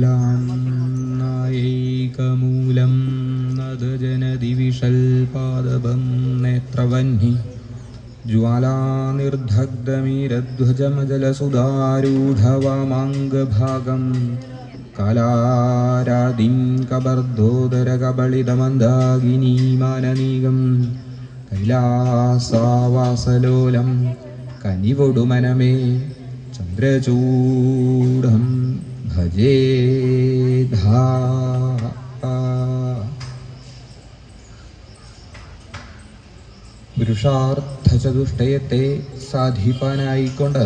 ഫലാന്നൈകമൂലം നദജനദിവിഷൽപാദഭം നേത്രവഹ്നി ജ്വാലാനിർദ്ധഗ്ധമീരധ്വജമജലസുധാരൂഢവാമാംഗഭാഗം കലാരാതിം കബർദ്ധോദരകബളിതമന്ദാകിനീമാനനീകം കൈലാസാവാസലോലം കനിവൊടുമനമേ ചന്ദ്രചൂഢം भजेधा പുരുഷാർത്ഥചതുഷ്ടയത്തെ സാധിപ്പാനായിക്കൊണ്ട്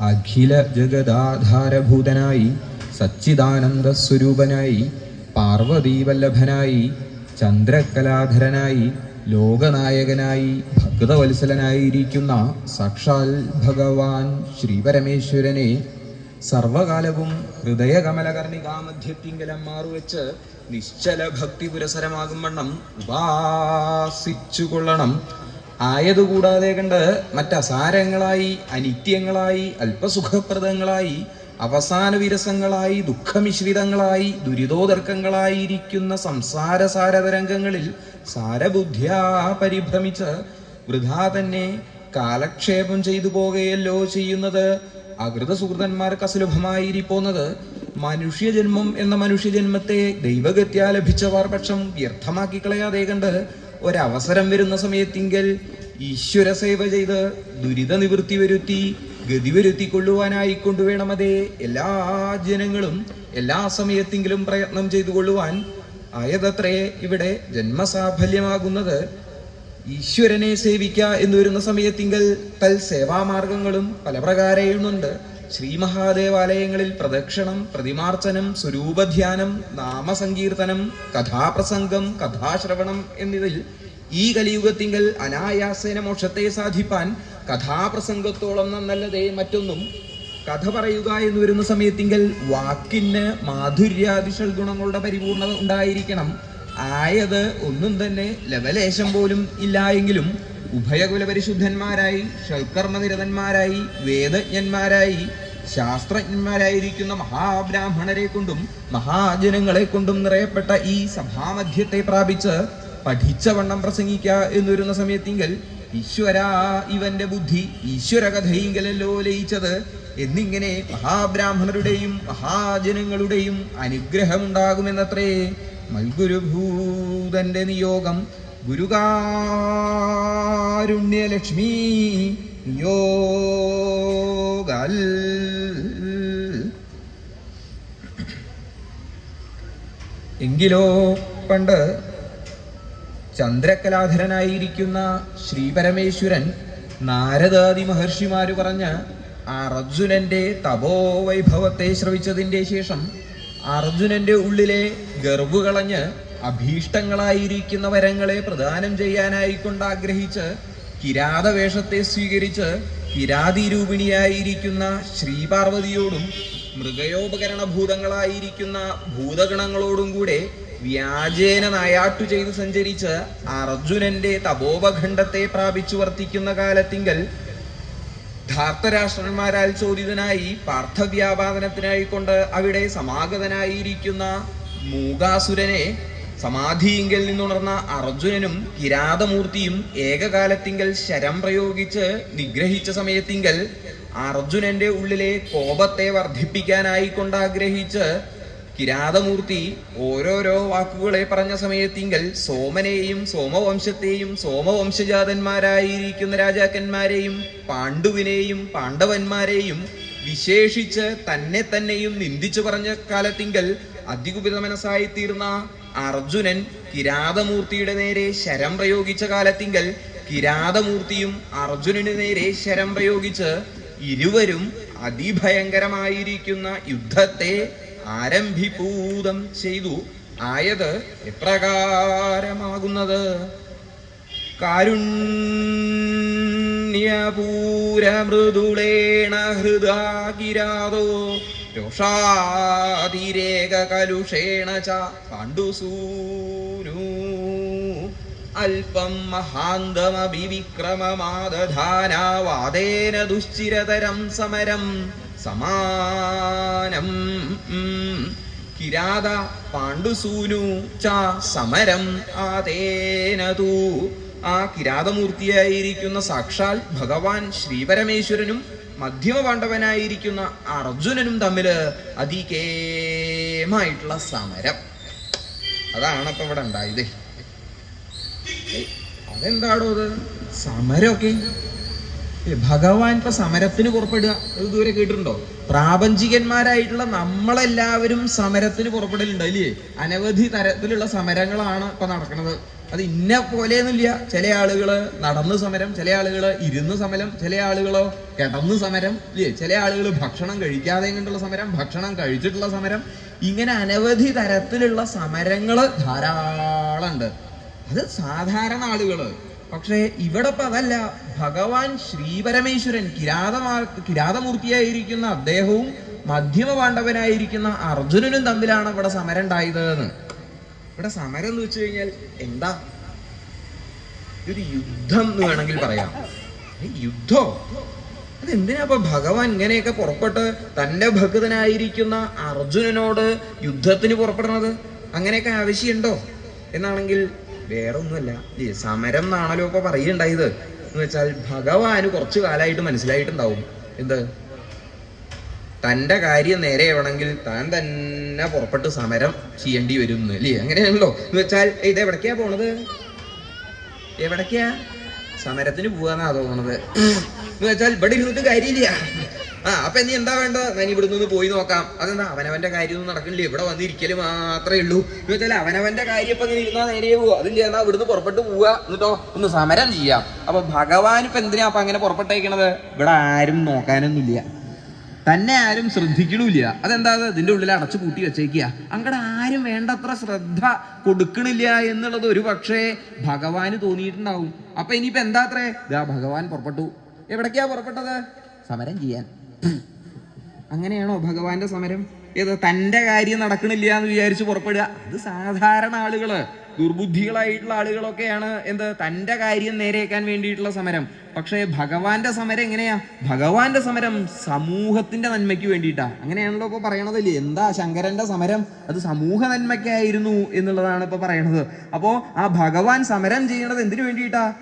അഖില ജഗദാധാരഭൂതനായി സച്ചിദാനന്ദ സ്വരൂപനായി പാർവതീവല്ലഭനായി ചന്ദ്രകലാധരനായി ലോകനായകനായി ഭക്തവത്സലനായിരിക്കുന്ന സാക്ഷാൽ ഭഗവാൻ ശ്രീപരമേശ്വരനെ സർവകാലവും ഹൃദയകമലകർണികാമധ്യത്തിങ്കലം മാറുവെച്ച് നിശ്ചല ഭക്തി പുരസരമാകും വണ്ണം ഉപാസിച്ചു കൊള്ളണം ആയതുകൂടാതെ കണ്ട് മറ്റസാരങ്ങളായി അനിത്യങ്ങളായി അല്പസുഖപ്രദങ്ങളായി അവസാന വിരസങ്ങളായി ദുഃഖമിശ്രിതങ്ങളായി ദുരിതോദർക്കങ്ങളായിരിക്കുന്ന സംസാര സാരതരംഗങ്ങളിൽ സാരബുദ്ധ്യാ പരിഭ്രമിച്ച് വൃഥാ തന്നെ കാലക്ഷേപം ചെയ്തു പോകുകയല്ലോ ചെയ്യുന്നത് അകൃത സുഹൃതന്മാർക്ക് അസുലഭമായിരിപ്പോന്നത് മനുഷ്യജന്മം എന്ന മനുഷ്യജന്മത്തെ ദൈവഗത്യ ലഭിച്ചവർ പക്ഷം വ്യർത്ഥമാക്കി കളയാതെ കണ്ട് ഒരവസരം വരുന്ന സമയത്തിങ്കിൽ ഈശ്വര സേവ ചെയ്ത് ദുരിത നിവൃത്തി വരുത്തി ഗതി വരുത്തി കൊള്ളുവാനായി കൊണ്ടുവേണമതേ. എല്ലാ ജനങ്ങളും എല്ലാ സമയത്തെങ്കിലും പ്രയത്നം ചെയ്തു കൊള്ളുവാൻ ആയതത്രേ ഇവിടെ ജന്മസാഫല്യമാകുന്നത് ഈശ്വരനെ സേവിക്കുക എന്ന് വരുന്ന സമയത്തിങ്കൽ പൽ സേവാമാർഗങ്ങളും പല പ്രകാരമുണ്ട് ശ്രീ മഹാദേവാലയങ്ങളിൽ പ്രദക്ഷിണം പ്രതിമാർച്ചനം സ്വരൂപധ്യാനം നാമസങ്കീർത്തനം കഥാപ്രസംഗം കഥാശ്രവണം എന്നിവയിൽ ഈ കലിയുഗത്തിങ്കൽ അനായാസേന മോക്ഷത്തെ സാധിപ്പാൻ കഥാപ്രസംഗത്തോളം നന്നല്ലതേ മറ്റൊന്നും കഥ പറയുക എന്ന് വരുന്ന സമയത്തിങ്കൽ വാക്കിന് മാധുര്യാദിഷൽ ഗുണങ്ങളുടെ പരിപൂർണത ഉണ്ടായിരിക്കണം. ആയത് ഒന്നും തന്നെ ലവലേശം പോലും ഇല്ലായെങ്കിലും ഉഭയകുല പരിശുദ്ധന്മാരായി ഷൽക്കർമ്മനിരതന്മാരായി വേദജ്ഞന്മാരായി ശാസ്ത്രജ്ഞന്മാരായിരിക്കുന്ന മഹാബ്രാഹ്മണരെ കൊണ്ടും മഹാജനങ്ങളെ കൊണ്ടും നിറയപ്പെട്ട ഈ സഭാമധ്യത്തെ പ്രാപിച്ച് പഠിച്ചവണ്ണം പ്രസംഗിക്ക എന്ന് വരുന്ന സമയത്തിങ്കൽ ഈശ്വര ഇവന്റെ ബുദ്ധി ഈശ്വര കഥയിങ്കലല്ലോ ലയിച്ചത് എന്നിങ്ങനെ മഹാബ്രാഹ്മണരുടെയും മഹാജനങ്ങളുടെയും അനുഗ്രഹമുണ്ടാകുമെന്നത്രേ. മൽഗുരുഭൂതന്റെ നിയോഗം ഗുരുകാരുണ്യലക്ഷ്മി നിയോഗൽ. എങ്കിലോ പണ്ട് ചന്ദ്രകലാധരനായിരിക്കുന്ന ശ്രീപരമേശ്വരൻ നാരദാദി മഹർഷിമാര് പറഞ്ഞ് അർജുനന്റെ തപോവൈഭവത്തെ ശ്രവിച്ചതിന്റെ ശേഷം അർജുനന്റെ ഉള്ളിലെ ഗർവ് കളഞ്ഞ് അഭീഷ്ടങ്ങളായിരിക്കുന്ന വരങ്ങളെ പ്രദാനം ചെയ്യാനായിക്കൊണ്ട് ആഗ്രഹിച്ച് കിരാതവേഷത്തെ സ്വീകരിച്ച് കിരാതിരൂപിണിയായിരിക്കുന്ന ശ്രീപാർവതിയോടും മൃഗയോപകരണഭൂതങ്ങളായിരിക്കുന്ന ഭൂതഗണങ്ങളോടും കൂടെ വ്യാജേന നായാട്ടു ചെയ്ത് സഞ്ചരിച്ച് അർജുനന്റെ തപോപഖണ്ഡത്തെ പ്രാപിച്ചു വർത്തിക്കുന്ന കാലത്തിങ്കൽ ധാർത്തരാഷ്ട്രന്മാരാൽ ചോദിതനായി പാർത്ഥവ്യാപാദനത്തിനായി കൊണ്ട് അവിടെ സമാഗതനായിരിക്കുന്ന മൂകാസുരനെ സമാധിയിങ്കൽ നിന്നുണർന്ന അർജുനനും കിരാതമൂർത്തിയും ഏകകാലത്തിങ്കൽ ശരം പ്രയോഗിച്ച് നിഗ്രഹിച്ച സമയത്തിങ്കൽ അർജുനന്റെ ഉള്ളിലെ കോപത്തെ വർദ്ധിപ്പിക്കാനായിക്കൊണ്ടാഗ്രഹിച്ച് കിരാതമൂർത്തി ഓരോരോ വാക്കുകളെ പറഞ്ഞ സമയത്തിങ്കൽ സോമനെയും സോമവംശത്തെയും സോമവംശജാതന്മാരായിരിക്കുന്ന രാജാക്കന്മാരെയും പാണ്ഡുവിനെയും പാണ്ഡവന്മാരെയും വിശേഷിച്ച് തന്നെ തന്നെയും നിന്ദിച്ചു പറഞ്ഞ കാലത്തിങ്കൽ അധികുപിത മനസ്സായി തീർന്ന അർജുനൻ കിരാതമൂർത്തിയുടെ നേരെ ശരം പ്രയോഗിച്ച കാലത്തിങ്കൽ കിരാതമൂർത്തിയും അർജുനന് നേരെ ശരം പ്രയോഗിച്ച് ഇരുവരും അതിഭയങ്കരമായിരിക്കുന്ന യുദ്ധത്തെ ആരംഭിപൂതം ചെയ്തു ആയത് എപ്രകാരമാകുന്നത്? കാരുണ്യപൂരമൃദുളേണ ഹൃദാകിരാതോ രോഷാതിരേക കലുഷേണ ച അല്പം മഹാന്തമവിക്രമമാദധാനാവാദേന ദുശ്ചിരതരം സമരം സമാനം. കിരാത പാണ്ഡുസൂനു ച സമരം ആതേനതു ആ കിരാതമൂർത്തിയായിരിക്കുന്ന സാക്ഷാൽ ഭഗവാൻ ശ്രീപരമേശ്വരനും മധ്യമ പാണ്ഡവനായിരിക്കുന്ന അർജുനനും തമ്മിൽ അതികേമായിട്ടുള്ള സമരം. അതാണ് അപ്പൊ ഇവിടെ ഉണ്ടായത്. അതെന്താണോ അത്? സമരമൊക്കെ ഭഗവാൻ ഇപ്പൊ സമരത്തിന് പുറപ്പെടുക. അത് ഇതുവരെ കേട്ടിട്ടുണ്ടോ? പ്രാപഞ്ചികന്മാരായിട്ടുള്ള നമ്മളെല്ലാവരും സമരത്തിന് പുറപ്പെടലുണ്ട് അല്ലേ? അനവധി തരത്തിലുള്ള സമരങ്ങളാണ് ഇപ്പൊ നടക്കുന്നത് അത് ഇന്ന പോലെയൊന്നുമില്ല. ചില ആളുകൾ നടന്ന് സമരം ചില ആളുകൾ ഇരുന്ന് സമരം ചില ആളുകളോ കിടന്ന് സമരം ഇല്ലേ ചില ആളുകൾ ഭക്ഷണം കഴിക്കാതെ കണ്ടുള്ള സമരം ഭക്ഷണം കഴിച്ചിട്ടുള്ള സമരം. ഇങ്ങനെ അനവധി തരത്തിലുള്ള സമരങ്ങൾ ധാരാളം ഉണ്ട് അത് സാധാരണ ആളുകൾ പക്ഷേ ഇവിടെ ഇപ്പൊ അതല്ല. ഭഗവാൻ ശ്രീപരമേശ്വരൻ കിരാതമാ കിരാതമൂർത്തിയായിരിക്കുന്ന അദ്ദേഹവും മധ്യമ പാണ്ഡവനായിരിക്കുന്ന അർജുനനും തമ്മിലാണ് ഇവിടെ സമരം ഉണ്ടായത് എന്ന് ഇവിടെ സമരം എന്ന് വെച്ച് കഴിഞ്ഞാൽ എന്താ? ഒരു യുദ്ധം എന്ന് വേണമെങ്കിൽ പറയാം. യുദ്ധോ? അതെന്തിനാ ഇപ്പൊ ഭഗവാൻ ഇങ്ങനെയൊക്കെ പുറപ്പെട്ട് തന്റെ ഭക്തനായിരിക്കുന്ന അർജുനനോട് യുദ്ധത്തിന് പുറപ്പെടുന്നത്? അങ്ങനെയൊക്കെ ആവശ്യമുണ്ടോ? എന്നാണെങ്കിൽ വേറെ ഒന്നുമല്ല ഈ സമരം എന്നാണല്ലോ ഇപ്പൊ പറയുണ്ടായത് എന്ന് വെച്ചാൽ ഭഗവാന് കുറച്ചു കാലമായിട്ട് മനസ്സിലായിട്ടുണ്ടാവും. എന്ത്? തന്റെ കാര്യം നേരെ ആവണമെങ്കിൽ താൻ തന്നെ പുറപ്പെട്ട് സമരം ചെയ്യേണ്ടി വരും അല്ലേ? അങ്ങനെയാണല്ലോ. എന്ന് വെച്ചാൽ "ഏയ്, ഇത് എവിടേക്കാ പോണത്? എവിടേക്കാ? സമരത്തിന് പോവാന്നാ തോന്നണത്. എന്ന് വെച്ചാൽ ഇവിടെ ഇരുന്നിട്ട് കാര്യമില്ല. ആ അപ്പൊ നീ എന്താ വേണ്ട? ഞാൻ ഇവിടെ നിന്ന് പോയി നോക്കാം. അതെന്താ അവനവന്റെ കാര്യമൊന്നും നടക്കണില്ല ഇവിടെ വന്നിരിക്കൽ മാത്രമേ ഉള്ളൂ. എന്ന് വെച്ചാൽ അവനവന്റെ കാര്യം ഇപ്പൊ ഇങ്ങനെ ഇരുന്നാ നേരെ പോവുക അതില്ല എന്നാ ഇവിടുന്ന് പുറപ്പെട്ട് പോവുക എന്നിട്ടോ ഒന്ന് സമരം ചെയ്യാം. അപ്പൊ ഭഗവാൻ ഇപ്പൊ എന്തിനാ അപ്പൊ അങ്ങനെ പുറപ്പെട്ടേക്കണത്? ഇവിടെ ആരും നോക്കാനൊന്നുമില്ല. തന്നെ ആരും ശ്രദ്ധിക്കണില്ല. അതെന്താ അത്? ഇതിന്റെ ഉള്ളിൽ അടച്ചു കൂട്ടി വെച്ചേക്കുക അങ്ങടെ ആരും വേണ്ടത്ര ശ്രദ്ധ കൊടുക്കണില്ല എന്നുള്ളത് ഒരു പക്ഷേ ഭഗവാന് തോന്നിയിട്ടുണ്ടാവും. അപ്പൊ ഇനിയിപ്പോ എന്താ അത്രേ? ഇതാ ഭഗവാൻ പുറപ്പെട്ടു. എവിടേക്കാ പുറപ്പെട്ടത്? സമരം ചെയ്യാൻ. അങ്ങനെയാണോ ഭഗവാന്റെ സമരം? ഏത് തന്റെ കാര്യം നടക്കണില്ല എന്ന് വിചാരിച്ച് പുറപ്പെടുക. അത് സാധാരണ ആളുകൾ ദുർബുദ്ധികളായിട്ടുള്ള ആളുകളൊക്കെയാണ് എന്ത് തന്റെ കാര്യം നേരേക്കാൻ വേണ്ടിയിട്ടുള്ള സമരം. പക്ഷേ ഭഗവാന്റെ സമരം എങ്ങനെയാ? ഭഗവാന്റെ സമരം സമൂഹത്തിന്റെ നന്മയ്ക്ക് വേണ്ടിയിട്ടാ. അങ്ങനെയാണല്ലോ ഇപ്പൊ പറയണതല്ലേ എന്താ ശങ്കരന്റെ സമരം? അത് സമൂഹ നന്മയ്ക്കായിരുന്നു എന്നുള്ളതാണ് ഇപ്പൊ പറയണത്. അപ്പോ ആ ഭഗവാൻ സമരം ചെയ്യണത് എന്തിനു വേണ്ടിയിട്ടാ?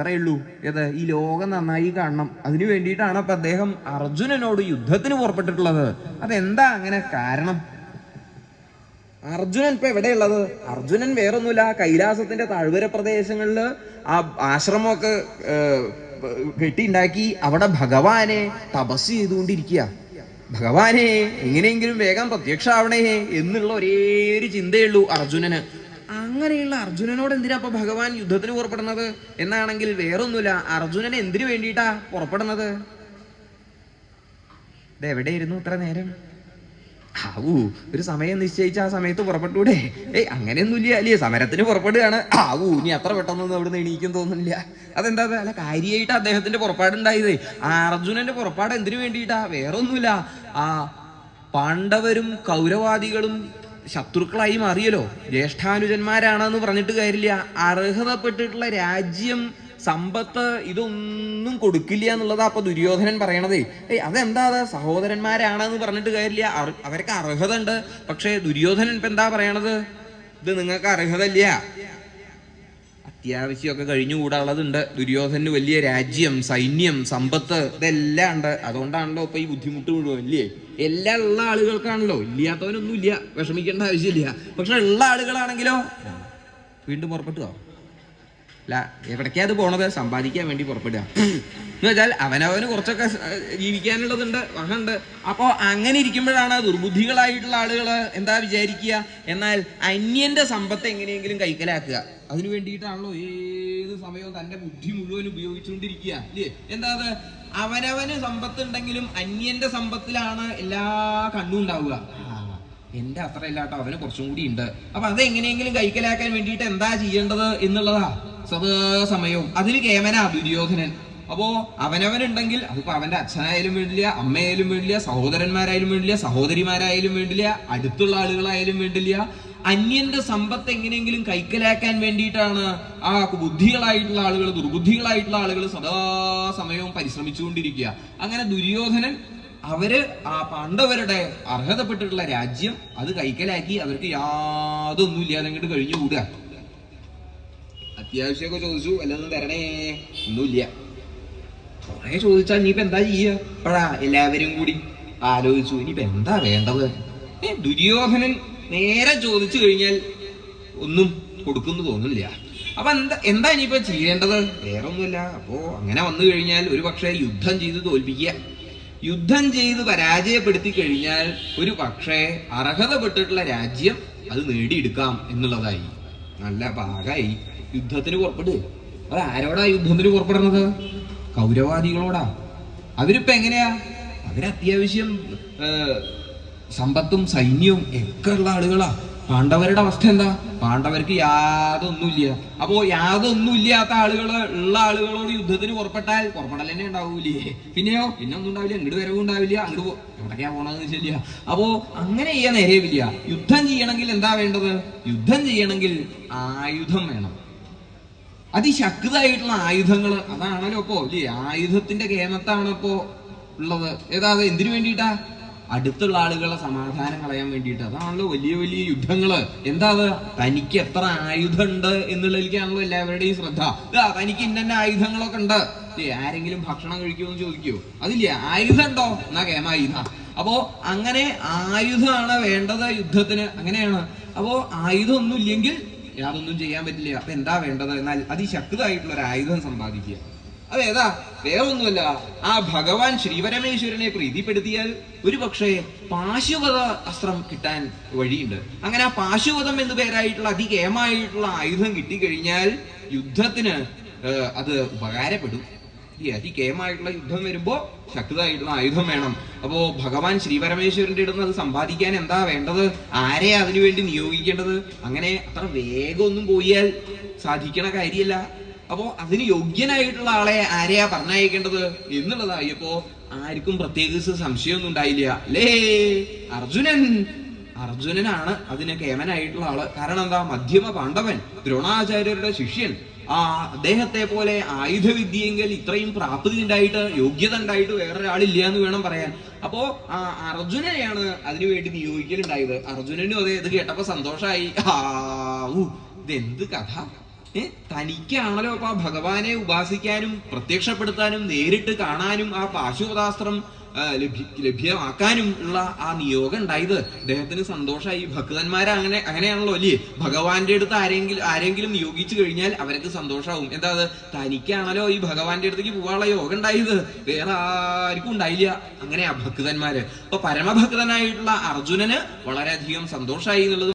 അത്രയേ ഉള്ളൂ. ഏത് ഈ ലോകം നന്നായി കാണണം. അതിനു വേണ്ടിയിട്ടാണ് അപ്പൊ അദ്ദേഹം അർജുനനോട് യുദ്ധത്തിന് പുറപ്പെട്ടിട്ടുള്ളത്. അതെന്താ അങ്ങനെ കാരണം? അർജുനൻ ഇപ്പൊ എവിടെയുള്ളത്? അർജുനൻ വേറൊന്നുമില്ല. കൈലാസത്തിന്റെ താഴ്വര പ്രദേശങ്ങളിൽ ആ ആശ്രമമൊക്കെ കെട്ടിണ്ടാക്കി അവിടെ ഭഗവാനെ തപസ് ചെയ്തുകൊണ്ടിരിക്കുക. ഭഗവാനെ എങ്ങനെയെങ്കിലും വേഗം പ്രത്യക്ഷാവണേ എന്നുള്ള ഒരു ചിന്തയുള്ളൂ അർജുനന്. അങ്ങനെയുള്ള അർജുനനോട് എന്തിനാ അപ്പൊ ഭഗവാൻ യുദ്ധത്തിന് പുറപ്പെടുന്നത്? എന്നാണെങ്കിൽ വേറൊന്നുമില്ല. അർജുനൻ എന്തിനു വേണ്ടിയിട്ടാ പുറപ്പെടുന്നത്? ഇത് എവിടെയായിരുന്നു ഇത്ര നേരം? ആവൂ ഒരു സമയം നിശ്ചയിച്ച ആ സമയത്ത് പുറപ്പെട്ടൂടെ ഏയ് അങ്ങനെയൊന്നുമില്ല. അല്ലേ സമരത്തിന് പുറപ്പെടുകയാണ്. ആവൂ ഇനി അത്ര പെട്ടെന്നൊന്നും അവിടുന്ന് എണീക്കും തോന്നുന്നില്ല. അതെന്താ അല്ല കാര്യമായിട്ട് അദ്ദേഹത്തിന്റെ പുറപ്പാടുണ്ടായത്. ആ അർജുനന്റെ പുറപ്പാട് എന്തിനു വേണ്ടിയിട്ടാ? വേറൊന്നുമില്ല. ആ പാണ്ഡവരും കൗരവാദികളും ശത്രുക്കളായി മാറിയല്ലോ. ജ്യേഷ്ഠാനുജന്മാരാണെന്ന് പറഞ്ഞിട്ട് കാര്യമില്ല. അർഹതപ്പെട്ടിട്ടുള്ള രാജ്യം സമ്പത്ത് ഇതൊന്നും കൊടുക്കില്ല എന്നുള്ളതാ അപ്പൊ ദുര്യോധനൻ പറയണതേ. ഏയ് അതെന്താ അത്? സഹോദരന്മാരാണെന്ന് പറഞ്ഞിട്ട് കാര്യമില്ല. അവർക്ക് അർഹത ഉണ്ട് പക്ഷേ ദുര്യോധനൻ ഇപ്പൊ എന്താ പറയണത്? ഇത് നിങ്ങൾക്ക് അർഹത ഇല്ല അത്യാവശ്യമൊക്കെ കഴിഞ്ഞുകൂടാനുള്ളതുണ്ട്. ദുര്യോധന് വലിയ രാജ്യം സൈന്യം സമ്പത്ത് ഇതെല്ലാം ഉണ്ട്. അതുകൊണ്ടാണല്ലോ ഇപ്പൊ ഈ ബുദ്ധിമുട്ട് മുഴുവൻ ഇല്ലേ? എല്ലാം ഉള്ള ആളുകൾക്കാണല്ലോ. ഇല്ലാത്തവനൊന്നും ഇല്ല വിഷമിക്കേണ്ട ആവശ്യമില്ല. പക്ഷെ ഉള്ള ആളുകളാണെങ്കിലോ? വീണ്ടും പുറപ്പെട്ടുക അല്ല എവിടേക്കാ അത് പോണത്? സമ്പാദിക്കാൻ വേണ്ടി പുറപ്പെടുക. എന്ന് വെച്ചാൽ അവനവന് കുറച്ചൊക്കെ ജീവിക്കാനുള്ളതുണ്ട് വഹണ്ട് അപ്പോ അങ്ങനെ ഇരിക്കുമ്പോഴാണ് ദുർബുദ്ധികളായിട്ടുള്ള ആളുകൾ എന്താ വിചാരിക്കുക? എന്നാൽ അന്യന്റെ സമ്പത്ത് എങ്ങനെയെങ്കിലും കൈക്കലാക്കുക. അതിനു വേണ്ടിയിട്ടാണല്ലോ ഏത് സമയവും തന്റെ ബുദ്ധി മുഴുവൻ ഉപയോഗിച്ചുകൊണ്ടിരിക്കുക. അല്ലേ എന്താ അത്? അവനവന് സമ്പത്ത് ഉണ്ടെങ്കിലും അന്യന്റെ സമ്പത്തിലാണ് എല്ലാ കണ്ണും ഉണ്ടാവുക. എന്റെ അത്ര ഇല്ലാട്ടോ. അവന് കുറച്ചും കൂടി ഉണ്ട്. അപ്പൊ അത് എങ്ങനെയെങ്കിലും കൈക്കലാക്കാൻ വേണ്ടിയിട്ട് എന്താ ചെയ്യേണ്ടത് എന്നുള്ളതാ സദാസമയവും അതിന് കേമനാ ദുര്യോധനൻ. അപ്പോ അവനവനുണ്ടെങ്കിൽ അതിപ്പോ അവന്റെ അച്ഛനായാലും വേണ്ടില്ല അമ്മയായാലും വേണ്ടില്ല സഹോദരന്മാരായാലും വേണ്ടില്ല സഹോദരിമാരായാലും വേണ്ടില്ല അടുത്തുള്ള ആളുകളായാലും വേണ്ടില്ല അന്യന്റെ സമ്പത്ത് എങ്ങനെയെങ്കിലും കൈക്കലാക്കാൻ വേണ്ടിയിട്ടാണ് ആ ബുദ്ധികളായിട്ടുള്ള ആളുകൾ ദുർബുദ്ധികളായിട്ടുള്ള ആളുകൾ സദാസമയവും പരിശ്രമിച്ചുകൊണ്ടിരിക്കുക. അങ്ങനെ ദുര്യോധനൻ അവർ ആ പാണ്ഡവരുടെ അർഹതപ്പെട്ടിട്ടുള്ള രാജ്യം അത് കൈക്കലാക്കി അവർക്ക് യാതൊന്നും ഇല്ലാതെ അങ്ങോട്ട് കഴിഞ്ഞു കൂടുക അത്യാവശ്യമൊക്കെ ചോദിച്ചു വല്ലതും തരണേ? ഒന്നുമില്ല. കുറെ ചോദിച്ചാൽ ഇനിയിപ്പോ എന്താ ചെയ്യുക ഇപ്പഴാ എല്ലാവരും കൂടി ആലോചിച്ചു ഇനിയിപ്പോ എന്താ വേണ്ടത്? ദുര്യോധനൻ നേരെ ചോദിച്ചു കഴിഞ്ഞാൽ ഒന്നും കൊടുക്കുന്നു തോന്നില്ല അപ്പൊ എന്താ എന്താ ഇനിയിപ്പോ ചെയ്യേണ്ടത്? വേറെ ഒന്നുമില്ല അപ്പോ അങ്ങനെ വന്നു കഴിഞ്ഞാൽ ഒരു പക്ഷേ യുദ്ധം ചെയ്ത് തോൽപ്പിക്കുക. യുദ്ധം ചെയ്ത് പരാജയപ്പെടുത്തി കഴിഞ്ഞാൽ ഒരു പക്ഷേ അർഹതപ്പെട്ടിട്ടുള്ള രാജ്യം അത് നേടിയെടുക്കാം എന്നുള്ളതായി. നല്ല പാകായി യുദ്ധത്തിന് പുറപ്പെടുക അത് ആരോടാ യുദ്ധത്തിന് പുറപ്പെടുന്നത്? കൗരവാദികളോടാ. അവരിപ്പോ എങ്ങനെയാ? അവരത്യാവശ്യം സമ്പത്തും സൈന്യവും ഒക്കെ ഉള്ള ആളുകളാ. പാണ്ഡവരുടെ അവസ്ഥ എന്താ? പാണ്ഡവർക്ക് യാതൊന്നുമില്ല. അപ്പോ യാതൊന്നുമില്ലാത്ത ആളുകൾ ഉള്ള ആളുകളോട് യുദ്ധത്തിന് പുറപ്പെട്ടാൽ പുറപ്പെടൽ തന്നെ ഉണ്ടാവൂലേ? പിന്നെയോ? പിന്നെ ഒന്നും ഉണ്ടാവില്ല. അങ്ങോട്ട് വരവും ഉണ്ടാവില്ല. അങ്ങോട്ട് പോ എവിടേക്കാ പോണെന്ന് വെച്ചില്ല അപ്പോ അങ്ങനെ ചെയ്യാൻ നേരെയില്ല യുദ്ധം ചെയ്യണമെങ്കിൽ എന്താ വേണ്ടത്? യുദ്ധം ചെയ്യണമെങ്കിൽ ആയുധം വേണം. അതിശക്തമായിട്ടുള്ള ആയുധങ്ങൾ അതാണല്ലോ ഇപ്പോ. ഇല്ലേ? ആയുധത്തിന്റെ കേമത്താണ് ഇപ്പോ ഉള്ളത്. ഏതാ അത്? എന്തിനു വേണ്ടിയിട്ടാ? അടുത്തുള്ള ആളുകളെ സമാധാനം കളയാൻ വേണ്ടിയിട്ട്. അതാണല്ലോ വലിയ വലിയ യുദ്ധങ്ങൾ. എന്താ തനിക്ക് എത്ര ആയുധം ഉണ്ട് എന്നുള്ളതിലേക്കാണല്ലോ എല്ലാവരുടെയും ശ്രദ്ധ. ഇതാ തനിക്ക് ഇന്ന ആയുധങ്ങളൊക്കെ ഉണ്ട്. ആരെങ്കിലും ഭക്ഷണം കഴിക്കുമെന്ന് ചോദിക്കുവോ അതില്ലേ ആയുധം ഉണ്ടോ എന്നാ കേമായുധ അപ്പോ അങ്ങനെ ആയുധമാണ് വേണ്ടത് യുദ്ധത്തിന്. അങ്ങനെയാണ്. അപ്പോ ആയുധം ഒന്നും ഇല്ലെങ്കിൽ യാതൊന്നും ചെയ്യാൻ പറ്റില്ല. അപ്പൊ എന്താ വേണ്ടത്? എന്നാൽ അതിശക്തമായിട്ടുള്ള ഒരു ആയുധം സമ്പാദിക്കുക. അതേതാ വേറൊന്നുമല്ല. ആ ഭഗവാൻ ശ്രീപരമേശ്വരനെ പ്രീതിപ്പെടുത്തിയാൽ ഒരു പക്ഷേ പാശുപത അസ്ത്രം കിട്ടാൻ വഴിയുണ്ട്. അങ്ങനെ ആ പാശുപതം എന്ന് പേരായിട്ടുള്ള അതികേമായിട്ടുള്ള ആയുധം കിട്ടിക്കഴിഞ്ഞാൽ യുദ്ധത്തിന് അത് ഉപകാരപ്പെടും. ഈ അതികേമായിട്ടുള്ള യുദ്ധം വരുമ്പോ ശക്തമായിട്ടുള്ള ആയുധം വേണം. അപ്പോ ഭഗവാൻ ശ്രീപരമേശ്വരന്റെ ഇടുന്ന് അത് സമ്പാദിക്കാൻ എന്താ വേണ്ടത്? ആരെ അതിനുവേണ്ടി നിയോഗിക്കേണ്ടത്? അങ്ങനെ അത്ര വേഗമൊന്നും പോയാൽ സാധിക്കണ കാര്യമല്ല അപ്പോ അതിന് യോഗ്യനായിട്ടുള്ള ആളെ ആരെയാ പറഞ്ഞയക്കേണ്ടത് എന്നുള്ളതായപ്പോ ആർക്കും പ്രത്യേകിച്ച് സംശയമൊന്നും ഉണ്ടായില്ല. അല്ലേ? അർജുനൻ. അർജുനനാണ് അതിന് കേമനായിട്ടുള്ള ആൾ. കാരണം എന്താ? മധ്യമ പാണ്ഡവൻ ദ്രോണാചാര്യരുടെ ശിഷ്യൻ. ആ അദ്ദേഹത്തെ പോലെ ആയുധവിദ്യയെങ്കിൽ ഇത്രയും പ്രാപ്തി ഉണ്ടായിട്ട് യോഗ്യത ഉണ്ടായിട്ട് വേറൊരാളില്ല എന്ന് വേണം പറയാൻ. അപ്പോ ആ അർജുനനെയാണ് അതിനു വേണ്ടി നിയോഗിക്കലുണ്ടായത്. അർജുനനും അതെ ഇത് കേട്ടപ്പോ സന്തോഷായി. ആ ഇതെന്ത് കഥ? ഏ തനിക്കാണല്ലോ അപ്പൊ ആ ഭഗവാനെ ഉപാസിക്കാനും പ്രത്യക്ഷപ്പെടുത്താനും നേരിട്ട് കാണാനും ആ പാശുപതാസ്ത്രം ലഭ്യമാക്കാനും ഉള്ള ആ നിയോഗം ഉണ്ടായത്. അദ്ദേഹത്തിന് സന്തോഷമായി ഭക്തന്മാരെ അങ്ങനെ അങ്ങനെയാണല്ലോ അല്ലേ? ഭഗവാന്റെ അടുത്ത് ആരെങ്കിലും ആരെങ്കിലും നിയോഗിച്ചു കഴിഞ്ഞാൽ അവർക്ക് സന്തോഷമാവും എന്താ തനിക്കാണല്ലോ ഈ ഭഗവാന്റെ അടുത്തേക്ക് പോകാനുള്ള യോഗം ഉണ്ടായത്. വേറെ ആർക്കും ഉണ്ടായില്ല. അങ്ങനെയാ ഭക്തന്മാര്. അപ്പൊ പരമഭക്തനായിട്ടുള്ള അർജുനന് വളരെയധികം സന്തോഷമായി എന്നുള്ളത്